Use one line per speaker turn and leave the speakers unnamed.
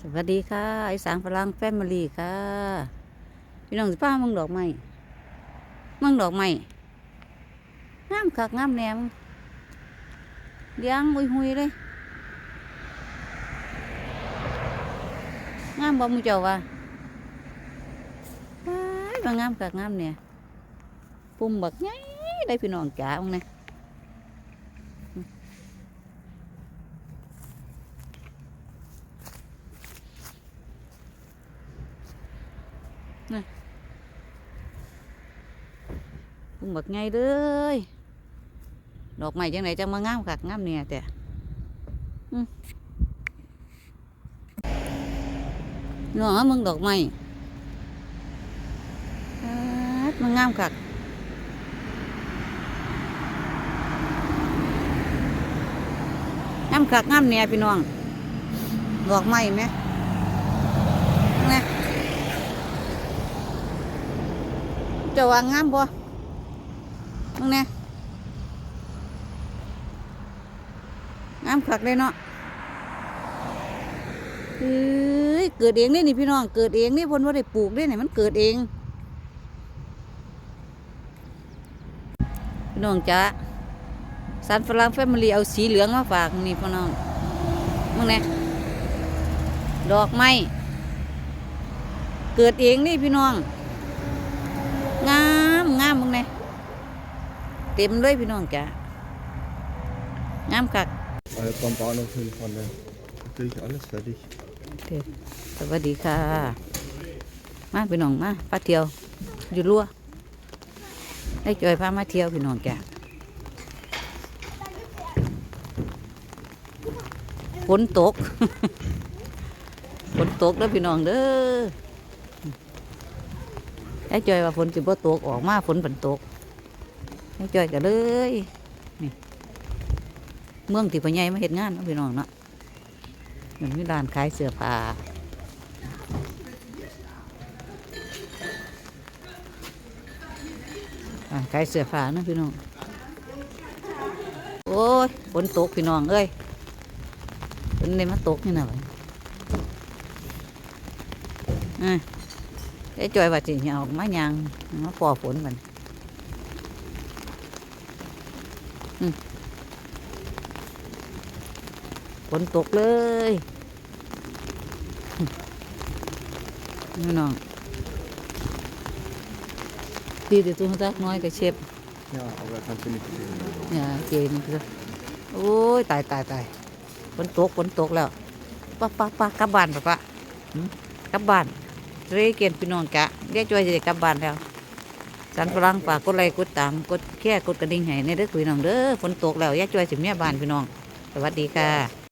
สวัสดีค่ะไอสางพลังแฟมิลี่ค่ะพี่น้องสิป้ามึงดอกไม้มึงดอกไม้งามคักงามแหนมเลี้ยงหุยหุยๆเลยงามบ่มึงเจ้าว่าว้ายมางามคักงามเนี่ยปุ่มบักไงได้พี่น้องจ๋ามึงเนี่ย ปุ่มบักไงเลยดอกไม้จังไหนจังมางามคักงามเนี่ยแต่อืมน้องมึงดอกไม้มันงามคักงามคักงามเนี่ยพี่น้อง ดอกไม้ไหมนะเจะวางงามบ่มึงเนี่ยงามคักเลยเนาะเอ้ยเกิดเองนี่นี่พี่น้อง เกิดเองนี่พนว่าได้ปลูกได้ไหนมันเกิดเอง พี่น้องจ้าสันฝรั่งแฟมิลี่เอาสีเหลืองมาฝากนี่พี่น้องมึงเนี่ยดอกไม้เกิดเองนี่พี่น้องามงามมึงเนี่ย เต็มเลยพี่น้องจ้างามคัก
Äh, vom Bahnhof hin von der. Natürlich alles fertig.
เด็ดสวัสดีค่ะ มาพี่น้องมาพาเที่ยว อยู่รั่วได้จอยพามาเที่ยวพี่น้องจ้ะฝนตก ฝนตกแล้วพี่น้องเด้อได้จอยว่าฝนสิบ่ตกออกมาฝนฝนตก ได้จอยกันเลยนี่เมืองที่พ่อใหญ่มาเห็นงานเนาะพี่น้องเนาะเหมือนมีร้านขายเสื้อผ้าร้านขายเสื้อผ้านะพี่น้อง โอ้ยฝนตกพี่น้องเอ้ยฝนเลยมาตกนี่นะวะอะไอ้จอยว่าสิเอาออกมายางมาปอฝนมันอืม ฝนตกเลยพี่น้องดีแต่ตัวจักน้อยกับเชฟ
Ja, aber kannst du nicht sehen.
เนี่ยเจนี่คือโอ้ยตายตายตายฝนตกฝนตกแล้วปะปะปะกลับบ้านปะปะหืมกลับบ้านเรียกเกณฑ์พี่น้องกะเรียกจอยจะได้กลับบ้านแล้ว สันฝรั่งฝากกดไลค์กดตามกดแค่กดกระดิ่งให้ในเด้อพี่น้องเด้อฝนตกแล้วย่าจอยสิเมียบ้านพี่น้อง สวัสดีค่ะ